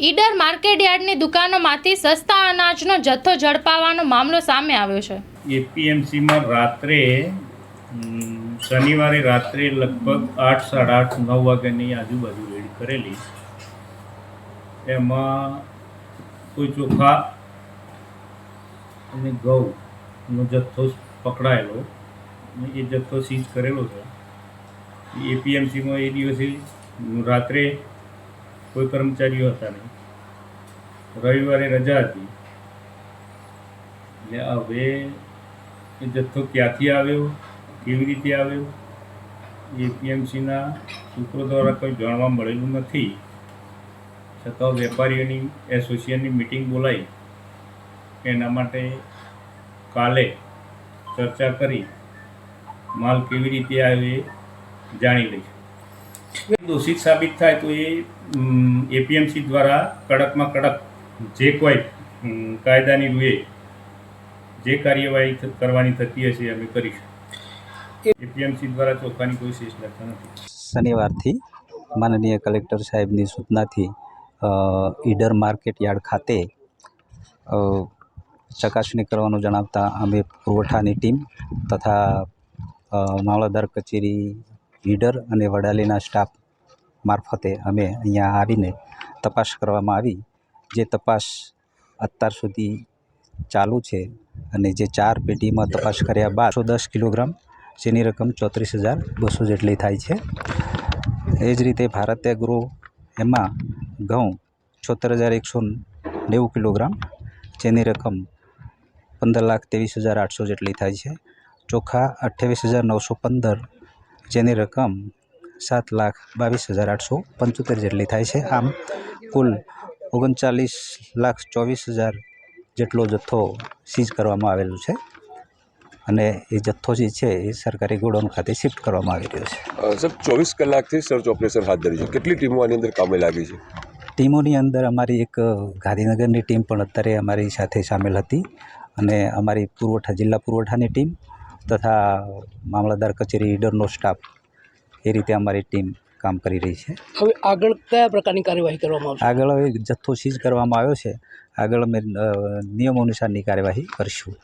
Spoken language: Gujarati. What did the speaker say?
ઈડર માર્કેટયાર્ડની દુકાનોમાંથી સસ્તા અનાજનો જથ્થો ઝડપાવાનો મામલો સામે આવ્યો છે. એપીએમસીમાં રાત્રે શનિવારે રાત્રે લગભગ આઠ, સાડા આઠ, નવ વાગ્યાની આજુબાજુ રેડ કરેલી. એમાં કોઈ ચોખા અને ઘઉંનો જથ્થો પકડાયેલો એ જથ્થો સીઝ કરેલો છે. એપીએમસીમાં એ દિવસે રાત્રે કોઈ કર્મચારીઓ હતા નહીં. રવિવારે રજા હતી. એટલે હવે એ જથ્થો ક્યાંથી આવ્યો? કેવી રીતે આવ્યો? એપીએમસીના સૂત્રો દ્વારા કોઈ જાણવા મળેલું નથી. છતાં વેપારીઓની એસોસિએશનની મિટિંગ બોલાવી એના માટે કાલે ચર્ચા કરી. માલ કેવી રીતે આવ્યો એ જાણી લઈશું. દોષિત સાબિત થાય તો એ એપીએમસી દ્વારા કડકમાં કડક જે કોઈ કાયદાની રૂએ જે કાર્યવાહી કરવાની થતી હશે અમે કરીશું. એપીએમસી દ્વારા ચોખાની કોઈ શેષ લખતા નથી. શનિવારથી માનનીય કલેક્ટર સાહેબની સૂચનાથી ઈડર માર્કેટ યાર્ડ ખાતે ચકાસણી કરવાનું જણાવતા અમે પુરવઠાની ટીમ તથા મામલતદાર કચેરી ઈડર અને વડાલીના સ્ટાફ મારફતે અમે અહીંયા આવીને તપાસ કરવામાં આવી. જે તપાસ અત્યાર સુધી ચાલુ છે અને જે ચાર પેટીમાં તપાસ કર્યા બાદ સો દસ કિલોગ્રામ, જેની રકમ ચોત્રીસ હજાર બસો જેટલી થાય છે. એ જ રીતે ભારતીય ગૃહ એમાં ઘઉં છોતેર હજાર એકસો નેવું કિલોગ્રામ, જેની રકમ પંદર લાખ ત્રેવીસ હજાર આઠસો જેટલી થાય છે. ચોખા અઠ્યાવીસ હજાર નવસો પંદર જેની રકમ સાત લાખ બાવીસ હજાર આઠસો પંચોતેર જેટલી થાય છે. આમ કુલ ઓગણચાલીસ લાખ ચોવીસ હજાર જેટલો જથ્થો સીઝ કરવામાં આવેલો છે અને એ જથ્થો જે છે એ સરકારી ગોડાઉન ખાતે શિફ્ટ કરવામાં આવી રહ્યો છે. સર ચોવીસ કલાકથી સર્ચ ઓપરેશન હાથ ધર્યું છે. કેટલી ટીમો આની અંદર કામે લાગી છે? ટીમોની અંદર અમારી એક ગાંધીનગરની ટીમ પણ અત્યારે અમારી સાથે સામેલ હતી અને અમારી પુરવઠા જિલ્લા પુરવઠાની ટીમ તથા મામલતદાર કચેરી ઈડરનો સ્ટાફ એ રીતે અમારી ટીમ કામ કરી રહી છે. હવે આગળ કયા પ્રકારની કાર્યવાહી કરવામાં આવશે? આગળ હવે જથ્થો સીઝ કરવામાં આવ્યો છે. આગળ અમે નિયમ નિયમો અનુસારની કાર્યવાહી કરીશું.